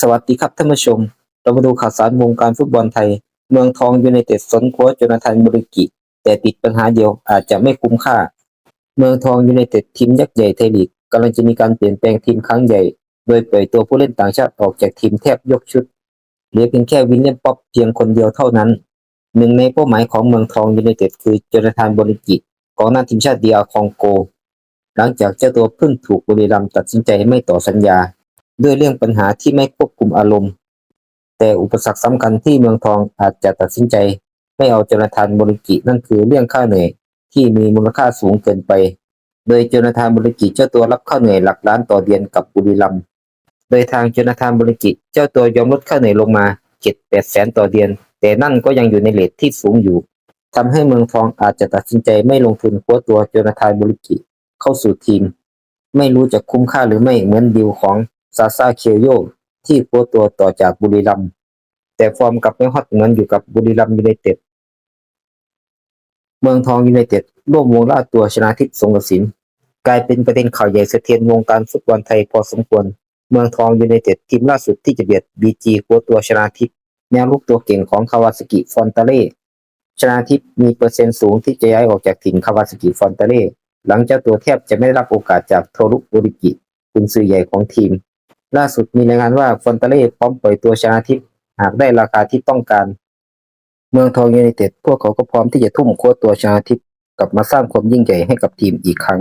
สวัสดีครับท่านผู้ชม เรามาดูข่าวสารวงการฟุตบอลไทย เมืองทองยูไนเต็ดสนโค้ชโจนาธานบริกิ แต่ติดปัญหาเดียวอาจจะไม่คุ้มค่า เมืองทองยูไนเต็ดทีมยักษ์ใหญ่ไทยลีกกำลังจะมีการเปลี่ยนแปลงทีมครั้งใหญ่ โดยเปล่อยตัวผู้เล่นต่างชาติออกจากทีมแทบยกชุดเหลือเพียงแค่วิลเลียมป๊อปเพียงคนเดียวเท่านั้น หนึ่งในเป้าหมายของเมืองทองยูไนเต็ดคือโจนาธานบริกิกองหน้าทีมชาติเดียคองโก หลังจากเจ้าตัวเพิ่งถูกบุรีรัมย์ตัดสินใจไม่ต่อสัญญา ด้วยเรื่องปัญหาที่ไม่ควบคุมอารมณ์ แต่อุปสรรคสำคัญที่เมืองทองอาจจะตัดสินใจ ไม่เอาจนาธานบริกินั่นคือเรื่องค่าเหนื่อยที่มีมูลค่าสูงเกินไป โดยจนาธานบริกิเจ้าตัวรับค่าเหนื่อยหลักล้านต่อเดือนกับบุรีรัมย์โดยทางจนาธานบริกิเจ้าตัวยอมลดค่าเหนื่อยลงมา7 8แสนต่อเดือน แต่นั่นก็ยังอยู่ในเลทที่สูงอยู่ทำให้เมืองทองอาจจะตัดสินใจไม่ลงทุนค้ชตัวจนาธานบริกิเข้าสู่ทีม ไม่รู้จะคุ้มค่าหรือไม่เหมือนดีลของ ซาซาเคียวโยที่โค้ชตัวต่อจากบุรีรัมย์แต่ฟอร์มกลับไม่ฮอตเหมือนอยู่กับบุรีรัมย์ยูไนเต็ดเมืองทองยูไนเต็ดร่วมวงล่าตัวชนะทิพย์สงกระสินกลายเป็นประเด็นข่าวใหญ่สะเทือนวงการฟุตบอลไทยพอสมควร เมืองทองยูไนเต็ดทีมล่าสุดที่จะเบียดบีจีโค้ชตัวชนะทิพย์แนวลุกตัวเก่งของคาวาสกิฟอนตาเล่ชนะทิพย์มีเปอร์เซ็นต์สูงที่จะย้ายออกจากถิ่นคาวาสกิฟอนตาเล่หลังเจ้าตัวแทบจะไม่ได้รับโอกาสจากโทรุโอริกิกุนซือใหญ่ของทีม ล่าสุดมีรายงานว่าฟอนตาเล่พร้อมปล่อยตัวชนะทิพย์หากได้ราคาที่ต้องการ เมืองทองยูไนเต็ดพวกเขาก็พร้อมที่จะทุ่มโค้ชตัวชนะทิพย์กลับมาสร้างความยิ่งใหญ่ให้กับทีมอีกครั้ง